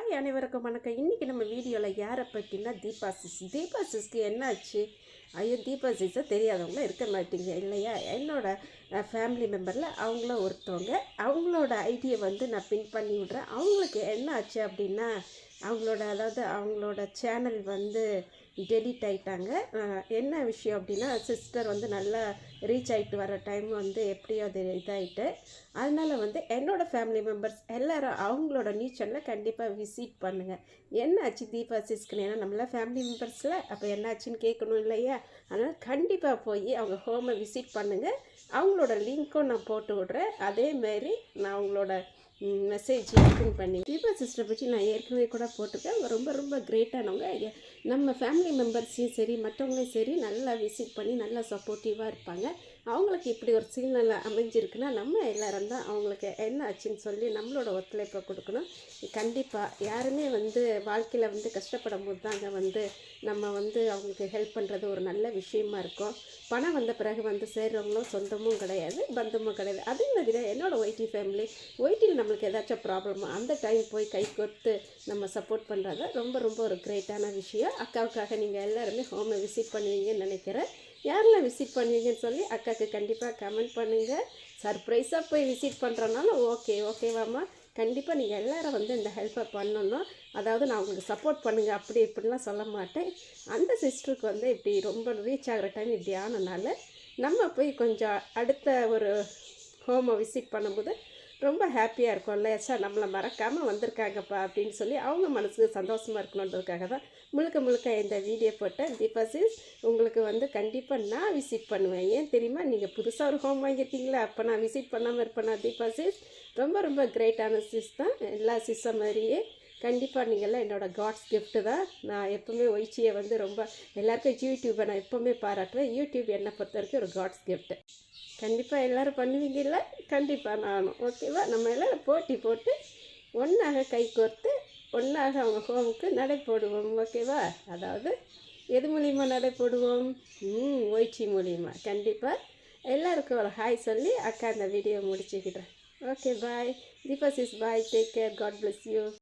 Hi அனைவருக்கும் வணக்கம். இன்றைக்கி நம்ம வீடியோவில் யாரை பற்றினா தீபா சிஸ் தீபா சிஸ்க்கு என்னாச்சு? ஐயோ தீபா சிஸ்ஸை தெரியாதவங்கள இருக்க மாட்டீங்க இல்லையா? என்னோடய ஃபேமிலி மெம்பரில் அவங்கள ஒருத்தவங்க அவங்களோட ஐடியை வந்து நான் பின் பண்ணி விட்றேன். அவங்களுக்கு என்ன ஆச்சு அப்படின்னா அவங்களோட அதாவது அவங்களோட சேனல் வந்து டெலிட் ஆகிட்டாங்க என்ன விஷயம் அப்படின்னா சிஸ்டர் வந்து நல்லா ரீச் ஆகிட்டு வர டைம் வந்து எப்படியோ அது இதாகிட்டு அதனால் வந்து என்னோட ஃபேமிலி மெம்பர்ஸ் எல்லாரும் அவங்களோட நியூஸ் சேனலை கண்டிப்பாக விசிட் பண்ணுங்கள் என்னாச்சு தீபா சிஸ்கன்? ஏன்னா நம்மள ஃபேமிலி மெம்பர்ஸில் அப்போ என்னாச்சுன்னு கேட்கணும் இல்லையா? அதனால் கண்டிப்பாக போய் அவங்க ஹோமை விசிட் பண்ணுங்கள் அவங்களோட லிங்க்கும் நான் போட்டு விட்றேன். அதேமாரி நான் அவங்களோட மெசேஜ் ஓப்பன் பண்ணி. தீபா சிஸ்டரை பற்றி நான் ஏற்கனவே கூட போட்டிருக்கேன். அவங்க ரொம்ப ரொம்ப கிரேட்டானவங்க நம்ம ஃபேமிலி மெம்பர்ஸையும் சரி மற்றவங்களையும் சரி நல்லா விசிட் பண்ணி நல்லா சப்போர்ட்டிவாக இருப்பாங்க. அவங்களுக்கு இப்படி ஒரு சூழ்நிலை அமைஞ்சிருக்குன்னா நம்ம எல்லோரும் தான் அவங்களுக்கு என்ன ஆச்சுன்னு சொல்லி நம்மளோட ஒத்துழைப்பை கொடுக்கணும். கண்டிப்பாக யாருமே வந்து வாழ்க்கையில் வந்து கஷ்டப்படும் போது தாங்க வந்து நம்ம வந்து அவங்களுக்கு ஹெல்ப் பண்ணுறது ஒரு நல்ல விஷயமா இருக்கும். பணம் வந்த பிறகு வந்து சேர்றவங்களும் சொந்தமும் கிடையாது பந்தமும் கிடையாது. அதே மாதிரி தான் என்னோடய ஒய்டி ஃபேமிலி ஒய்டியில் நம்மளுக்கு ஏதாச்சும் ப்ராப்ளம் அந்த டைம் போய் கை கொடுத்து நம்ம சப்போர்ட் பண்ணுறது ரொம்ப ரொம்ப ஒரு கிரேட்டான விஷயம். அக்காவுக்காக நீங்கள் எல்லாருமே ஹோமை விசிட் பண்ணுவீங்கன்னு நினைக்கிறேன். யாரெல்லாம் விசிட் பண்ணுவீங்கன்னு சொல்லி அக்காவுக்கு கண்டிப்பாக கமெண்ட் பண்ணுங்கள் சர்ப்ரைஸாக போய் விசிட் பண்ணுறனாலும் ஓகே ஓகேவாம்மா கண்டிப்பாக நீங்கள் எல்லோரும் வந்து இந்த ஹெல்ப்பை பண்ணணும். அதாவது நான் உங்களுக்கு சப்போர்ட் பண்ணுங்கள் அப்படி இப்படிலாம் சொல்ல மாட்டேன். அந்த சிஸ்டருக்கு வந்து இப்படி ரொம்ப ரீச் ஆகிற டைம் இப்படி ஆனனால நம்ம போய் கொஞ்சம் அடுத்த ஒரு ஹோமை விசிட் பண்ணும்போது ரொம்ப ஹாப்பியாக இருக்கும் சார் நம்மளை மறக்காமல் வந்திருக்காங்கப்பா அப்படின்னு சொல்லி அவங்க மனசுக்கு சந்தோஷமாக இருக்கணுன்றதுக்காக தான் முழுக்க முழுக்க இந்த வீடியோ போட்டேன். தீபா சிஸ் உங்களுக்கு வந்து கண்டிப்பாக நான் விசிட் பண்ணுவேன். ஏன் தெரியுமா? நீங்கள் புதுசாக ஒரு ஹோம் வாங்கியிருக்கீங்களா அப்போ நான் விசிட் பண்ணாமல் இருப்பேனா தீபா சிஸ் ரொம்ப ரொம்ப கிரேட்டான சிஸ் தான். எல்லா சிஸ்ஸை மாதிரியே கண்டிப்பாக நீங்கள்லாம் என்னோடய காட்ஸ் கிஃப்ட்டு தான் நான் எப்போவுமே ஒய்ச்சியை வந்து ரொம்ப எல்லாருக்கும் யூடியூப்பை நான் எப்போவுமே பாராட்டுவேன். யூடியூப் என்னை பொறுத்த வரைக்கும் ஒரு காட்ஸ் கிஃப்ட்டு கண்டிப்பாக எல்லோரும் பண்ணுவீங்கல்ல? கண்டிப்பாக நானும். ஓகேவா நம்ம எல்லோரும் போட்டி போட்டு ஒன்றாக கை கோர்த்து ஒன்றாக அவங்க ஹோமுக்கு நடை போடுவோம். ஓகேவா அதாவது எது மூலிமா நடை போடுவோம்? ம் ஒய்ச்சி மூலிமா கண்டிப்பாக எல்லாருக்கும் ஒரு ஹாய் சொல்லி அக்கா இந்த video முடிச்சுக்கிட்டேன் okay bye Deepa sis bye take care god bless you